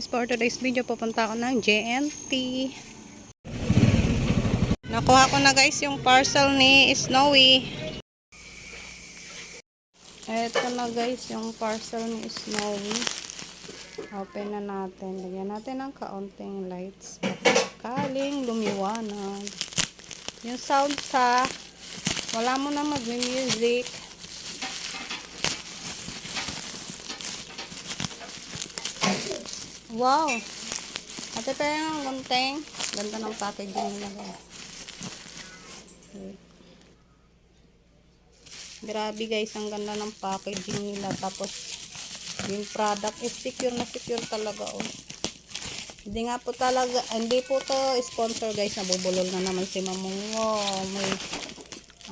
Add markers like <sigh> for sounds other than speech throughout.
guys, for today's video pupunta ako ng JNT. Nakuha ko na guys yung parcel ni Snowy. Ito na guys yung parcel ni Snowy. Open na natin. Lagyan natin ng kaunting lights. Kaling lumiwanag. Yung sound sa wala mo na mag-music. Wow! Ate tayo ng gunting. Ganda ng packaging nila guys. Grabe guys, ang ganda ng packaging nila. Tapos, yung product is secure na secure talaga oh. Hindi nga po talaga, hindi po to sponsor guys, nabubulol na naman si Mamungo. May,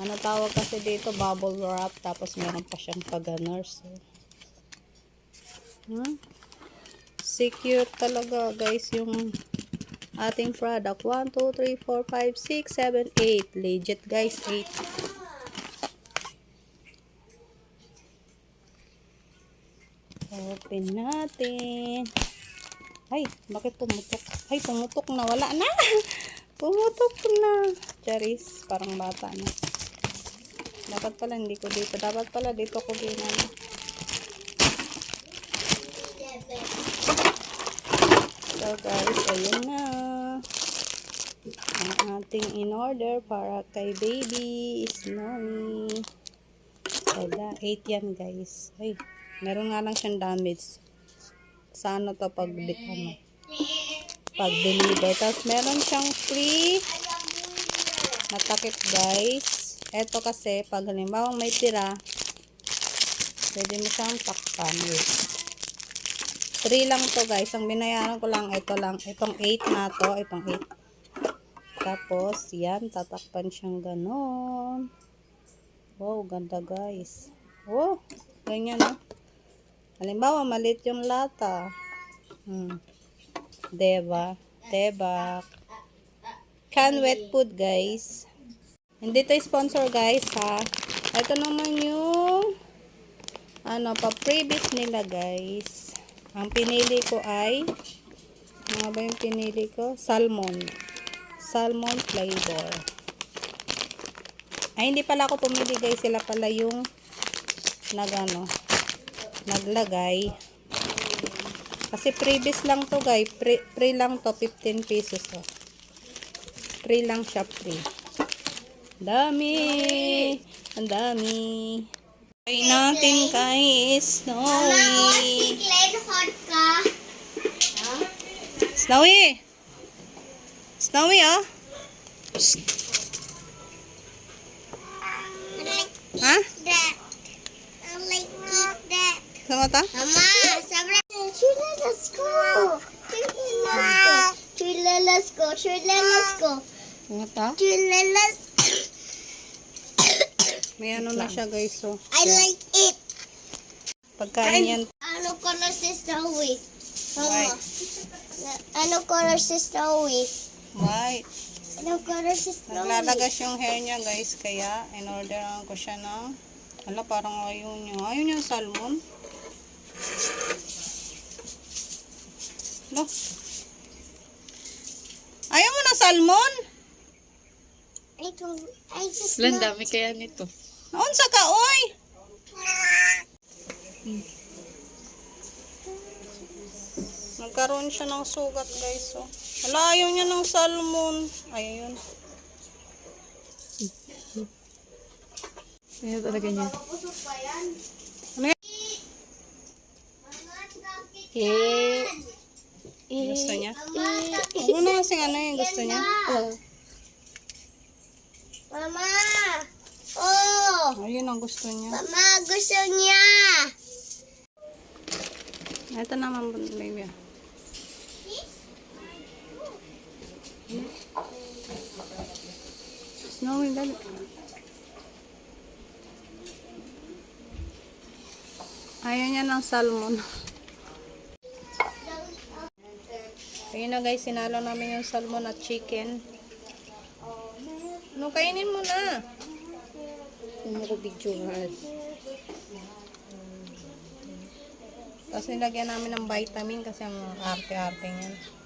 ano tawag kasi dito, bubble wrap. Tapos meron pa siyang paganers. So. Hmm? Secure talaga guys yung ating product. 1, 2, 3, 4, 5, 6, 7, 8 legit guys 8 open natin. Ay bakit pumutok? Ay pumutok na. Wala na. <laughs> Pumutok na. Charis parang bata na. Dapat pala hindi ko dito. Dapat pala dito ko ginano So guys, ayun na. Ang ating in order para kay baby Snowy. Kada 8 yan guys. Ay, meron nga lang siyang damage. Sa ano to pag ano, pag deliver. Tapos meron siyang free na takip guys. Ito kasi pag halimbawa may tira, pwede mo siyang takpan. Wait. 3 lang to guys. Ang binayaran ko lang ito lang. Itong 8 na to. Itong 8. Tapos, yan. Tatakpan siyang ganon. Wow, ganda guys. Oh, ganyan no. Halimbawa, malit yung lata. Hmm. Deba. Deba. Can wet food guys. Hindi to sponsor guys ha. Ito naman yung ano pa previous nila guys. Ang pinili ko ay mga ba yung pinili ko? Salmon. Salmon flavor. Ay, hindi pala ako pumili guys. Sila pala yung nagano naglagay. Kasi previous lang to guys. Pre, pre lang to. 15 pesos to. Free lang siya. Free. Dami. Ang dami. Ay natin kay Snowy. Snowy! Snowy, oh. Psst. Ha? That. I like eat that. Sama ta? Mama, sabra. Let's go. Chula, let's go. Chula, let's go. Sama ta? Chula, let's May ano na siya, guys, so. I like it. Pagkain yan. Ano color si Snowy? Mama. White. Ano color si Snowy? White. Ano color si Snowy? Naglalagas yung hair niya, guys. Kaya, in-orderan ko siya ng... Ala, parang ayaw niya. Ayaw niya salmon. Lo. Ayaw mo ng salmon? I don't, I just love dami kaya nito? Naon sa ka, oy? Nagkaroon siya ng sugat, guys. Oh. Wala, ayaw niya ng salmon. Ayun. Ano talaga niya? Ano yan? Eh, Gusto niya? Huwag mo na kasing ano yung gusto niya. oh. Mama! Oh! Ayun ang gusto niya. Mama, gusto niya! Ito naman, baby. Snowy, dali. Ayaw niya ng salmon. Ayun na guys, sinalo namin yung salmon at chicken. Ano, kainin mo na. Kung ako videohan. Tapos nilagyan namin ng vitamin kasi ang arte-arte niyan.